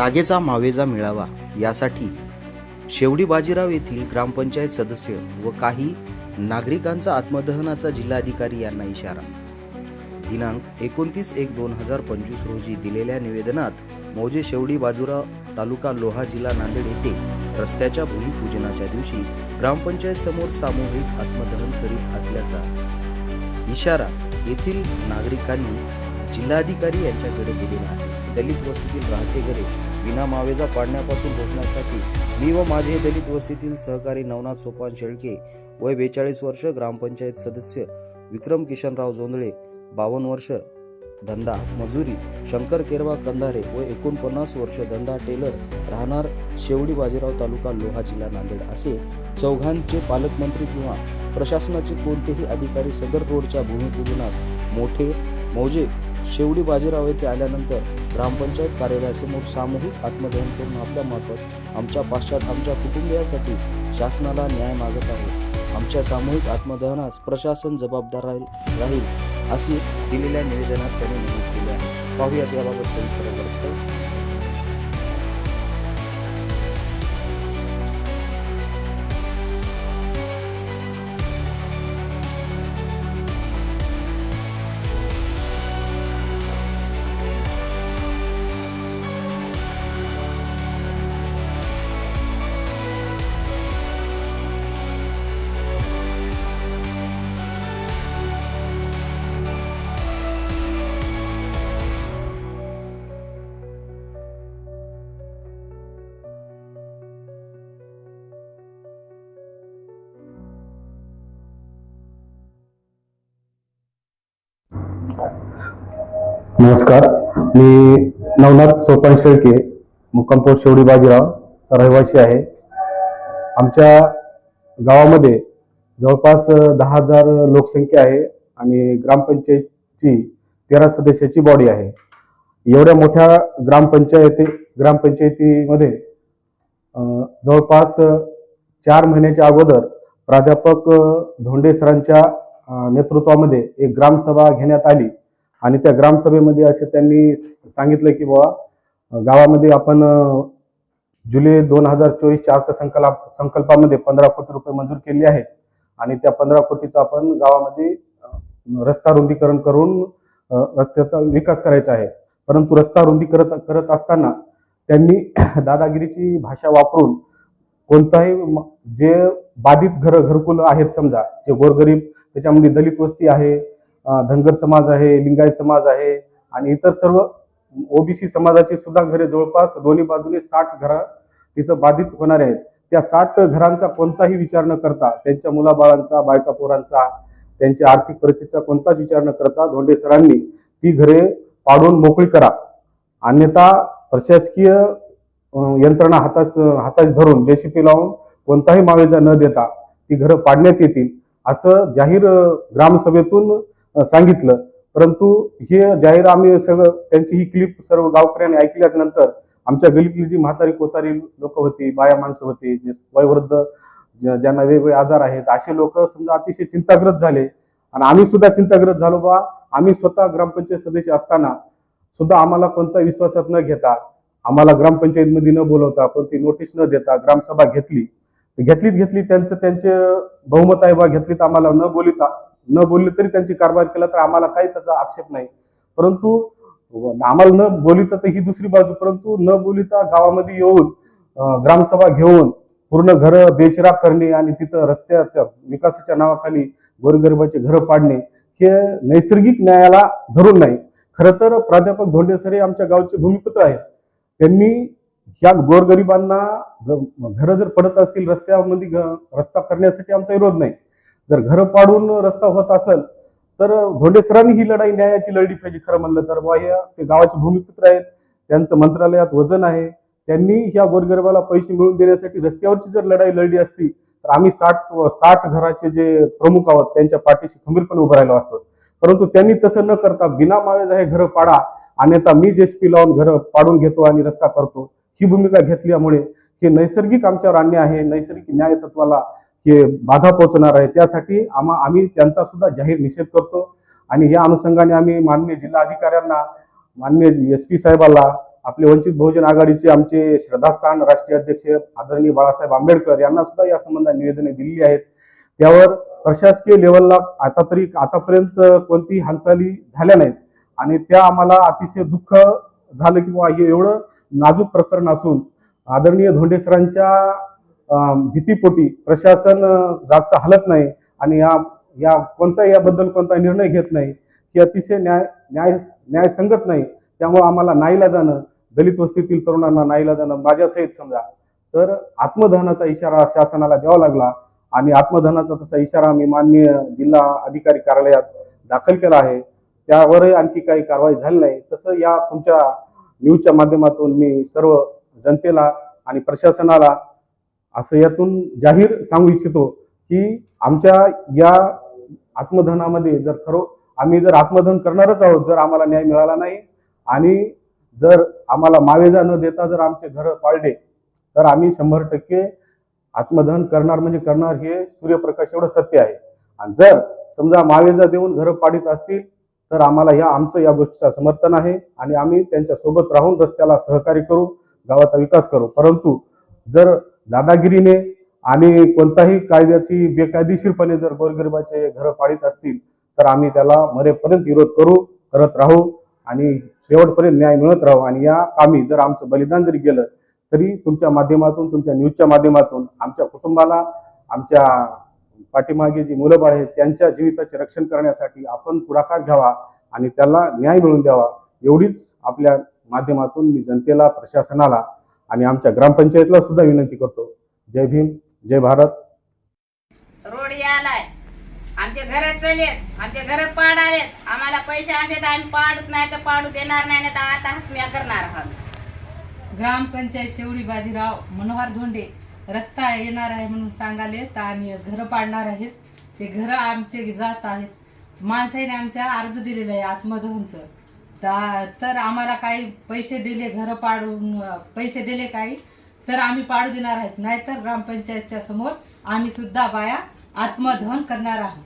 जागेचा मावेजा मिळावा यासाठी शेवडी बाजीराव येथील ग्रामपंचायत सदस्य व काही नागरिकांचा आत्मदहनाचा जिल्हाधिकारी यांना इशारा. दिनांक एकोणतीस एक दोन हजार पंचवीस रोजी दिलेल्या निवेदनात मौजे शेवडी बाजूराव तालुका लोहा जिल्हा नांदेड येथे रस्त्याच्या भूमिपूजनाच्या दिवशी ग्रामपंचायत समोर सामूहिक आत्मदहन करीत असल्याचा इशारा येथील नागरिकांनी जिल्हाधिकारी यांच्याकडे दिलेला आहे. दलित वस्तीतील राहते घरे विना मावेजा पाडण्यापासून रोखण्यासाठी मी व माझे दलित वस्तीतील सहकारी नवनाथ सोपान शेळके वय बेचाळीस वर्ष ग्रामपंचायत सदस्य विक्रम किशनराव जोंधळे बावन्न वर्ष धंदा मजुरी शंकर केरवा कंधारे व एकोणपन्नास वर्ष धंदा टेलर राहणार शेवडी बाजीराव तालुका लोहा जिल्हा नांदेड असे चौघांचे पालकमंत्री किंवा प्रशासनाचे कोणतेही अधिकारी सदर रोडच्या भूमिपूजनात मोठे मौजे. शेवडी बाजीराव येथे आल्यानंतर ग्रामपंचायत कार्यालयासमोर सामूहिक आत्मदहन करून आपल्यामार्फत आमच्या पाश्चात आमच्या कुटुंबियासाठी शासनाला न्याय मागत आहे. आमच्या सामूहिक आत्मदहनास प्रशासन जबाबदार राहील राहील दिलेल्या निवेदनात त्यांनी नमूद केले आहे. पाहूयात याबाबत सविस्तर नमस्कार. मी नवनाथ सोपान शेळके मुक्कामपूर शेवडी बाजीराव रहिवासी आहे. आमच्या गावामध्ये जवळपास दहा हजार लोकसंख्या आहे आणि ग्रामपंचायतची तेरा सदस्याची बॉडी आहे. एवढ्या मोठ्या ग्रामपंचायती ग्रामपंचायतीमध्ये जवळपास चार महिन्याच्या अगोदर प्राध्यापक धोंडे सरांच्या नेतृत्वामध्ये एक ग्रामसभा घेण्यात आली. आणि त्या ग्रामसभेमध्ये असे त्यांनी सांगितलं की बाबा गावामध्ये आपण जुलै दोन हजार चोवीसच्या अर्थसंकल्प संकल्पामध्ये पंधरा कोटी रुपये मंजूर केले आहेत. आणि त्या पंधरा कोटीचा आपण गावामध्ये रस्ता रुंदीकरण करून रस्त्याचा विकास करायचा आहे. परंतु रस्ता रुंदी करत करत असताना त्यांनी दादागिरीची भाषा वापरून कोणताही जे बाधित घर घरकुल आहेत समजा जे गोरगरीब त्याच्यामध्ये दलित वस्ती आहे धनगर समाज आहे लिंगायत समाज आहे आणि इतर सर्व ओबीसी समाजाचे सुद्धा घरे जवळपास दोन्ही बाजूने साठ घरं तिथं बाधित होणारे आहेत. त्या साठ घरांचा कोणताही विचार न करता त्यांच्या मुलाबाळांचा बायका पोरांचा त्यांच्या आर्थिक परिस्थितीचा कोणताच विचार न करता धोंडे सरांनी ती घरे पाडून मोकळी करा. अन्यथा प्रशासकीय यंत्रणा हातास हातास धरून जेसीपी लावून कोणताही मावेजा न देता ती घरं पाडण्यात येतील असं जाहीर ग्रामसभेतून सांगितलं. परंतु हे जाहीर आम्ही सगळं त्यांची ही क्लिप सर्व गावकऱ्यांनी ऐकल्याच नंतर आमच्या गलीतली जी म्हातारी कोतारी लोक होती बाया माणसं होती जे वयवृद्ध ज्यांना वेगवेगळे आजार आहेत असे लोक समजा अतिशय चिंताग्रस्त झाले. आणि आम्ही सुद्धा चिंताग्रस्त झालो बा. आम्ही स्वतः ग्रामपंचायत सदस्य असताना सुद्धा आम्हाला कोणता विश्वासात न घेता आम्हाला ग्रामपंचायतमध्ये न बोलवता कोणती नोटीस न देता ग्रामसभा घेतली. घेतलीत घेतली त्यांचं त्यांचे बहुमत आहे बा घेतलीत आम्हाला न बोलिता. न बोलली तरी त्यांची कारभार केला तर आम्हाला काही त्याचा आक्षेप नाही. परंतु आम्हाला न बोलिता तर ही दुसरी बाजू परंतु न बोलिता गावामध्ये येऊन ग्रामसभा घेऊन पूर्ण घरं बेचिराग करणे आणि तिथं रस्त्याच्या विकासाच्या नावाखाली गोरगरिबाचे घरं पाडणे हे नैसर्गिक न्यायाला धरून नाही. खरं तर प्राध्यापक धोंडे सर हे आमच्या गावचे भूमिपुत्र आहेत. त्यांनी ह्या गोरगरिबांना घरं जर पडत असतील रस्त्यामध्ये रस्ता करण्यासाठी आमचा विरोध नाही. जर घरं पाडून रस्ता होत असेल तर धोंडे सरांनी ही लढाई न्यायाची लढली पाहिजे खरं म्हणलं तर. बुवा हे ते गावाचे भूमिपुत्र आहेत त्यांचं मंत्रालयात वजन आहे. त्यांनी ह्या गोरगरिबाला पैसे मिळवून देण्यासाठी रस्त्यावरची जर लढाई लढली असती तर आम्ही साठ साठ घराचे जे प्रमुख आहोत त्यांच्या पाठीशी खंबीरपणे उभं राहिलो असतो. परंतु त्यांनी तसं न करता बिना मावेज हे घरं पाडा. अन्यथा मी जेसपी लावून घरं पाडून घेतो आणि रस्ता करतो ही भूमिका घेतल्यामुळे हे नैसर्गिक आमच्यावर अन्य आहे नैसर्गिक न्याय तत्वाला हे बाधा पोहोचणार आहे. त्यासाठी आम्हा आम्ही त्यांचा सुद्धा जाहीर निषेध करतो आणि या अनुषंगाने आम्ही माननीय जिल्हाधिकाऱ्यांना माननीय एस पी साहेबाला आपले वंचित बहुजन आघाडीचे आमचे श्रद्धास्थान राष्ट्रीय अध्यक्ष आदरणीय बाळासाहेब आंबेडकर यांना सुद्धा या संबंधात निवेदने दिलेली आहेत. त्यावर प्रशासकीय लेवलला आता तरी आतापर्यंत कोणतीही हालचाली झाल्या नाहीत. आणि त्या आम्हाला अतिशय दुःख झालं की बुवा हे एवढं नाजूक प्रकरण असून आदरणीय धोंडेसरांच्या भीतीपोटी प्रशासन अं, जागचा हलत नाही आणि या या कोणता याबद्दल कोणता निर्णय घेत नाही ही अतिशय न्याय न्याय न्याय संगत नाही. त्यामुळे आम्हाला नाईला जाणं दलित वस्तीतील तरुणांना नाईला जाणं माझ्यासहित समजा. तर आत्मदहनाचा इशारा शासनाला द्यावा लागला आणि आत्मदहनाचा तसा इशारा मी माननीय जिल्हा अधिकारी कार्यालयात दाखल केला आहे. त्यावरही आणखी काही कारवाई झाली नाही. तसं या तुमच्या न्यूजच्या माध्यमातून मी सर्व जनतेला आणि प्रशासनाला असं यातून जाहीर सांगू इच्छितो की आमच्या या आत्मधनामध्ये जर खरो आम्ही जर आत्मधन करणारच आहोत जर आम्हाला न्याय मिळाला नाही आणि जर आम्हाला मावेजा न देता जर आमचे घर पाळले तर आम्ही शंभर टक्के आत्मदहन करणार म्हणजे करणार हे सूर्यप्रकाश एवढं सत्य आहे. आणि जर समजा मावेजा देऊन घरं पाडित असतील तर आम्हाला या आमचं या गोष्टीचं समर्थन आहे आणि आम्ही त्यांच्यासोबत राहून रस्त्याला सहकार्य करू गावाचा विकास करू. परंतु जर दादागिरीने आणि कोणताही कायद्याची बेकायदेशीरपणे जर गोरगरिबाचे घरं पाळीत असतील तर आम्ही त्याला मरेपर्यंत विरोध करू करत राहू आणि शेवटपर्यंत न्याय मिळत राहू. आणि या कामी जर आमचं बलिदान जरी गेलं तरी तुमच्या माध्यमातून तुमच्या न्यूजच्या माध्यमातून आमच्या कुटुंबाला आमच्या पाठीमागे जी मुलं बाळ आहेत त्यांच्या जीविताचे रक्षण करण्यासाठी आपण पुढाकार घ्यावा आणि त्याला न्याय मिळवून द्यावा. एवढीच आपल्या माध्यमातून मी जनतेला प्रशासनाला आणि आमच्या ग्रामपंचायतला सुद्धा विनंती करतो. जय भीम जय भारत. रोड यालाय. आमचे घर चलेत आमचे घर पाडालेत. आम्हाला पैसे असले तर आम्ही पाडत नाही तर पाडू देणार नाही तर आता हसम्या करणार आहोत. ग्रामपंचायत शेवडी बाजीराव मनोहर धोंडे. रस्ता येणार आहे म्हणून सांगालेत आणि घरं पाडणार आहेत. ते घरं आमचे जात आहेत. माणसाने आमच्या अर्ज दिलेला आहे आत्मदहनचं. तर आम्हाला काही पैसे दिले घरं पाडून पैसे दिले काही तर आम्ही पाडू देणार आहेत. नाहीतर ग्रामपंचायतच्या समोर आम्ही सुद्धा बाया आत्मदहन करणार आहोत.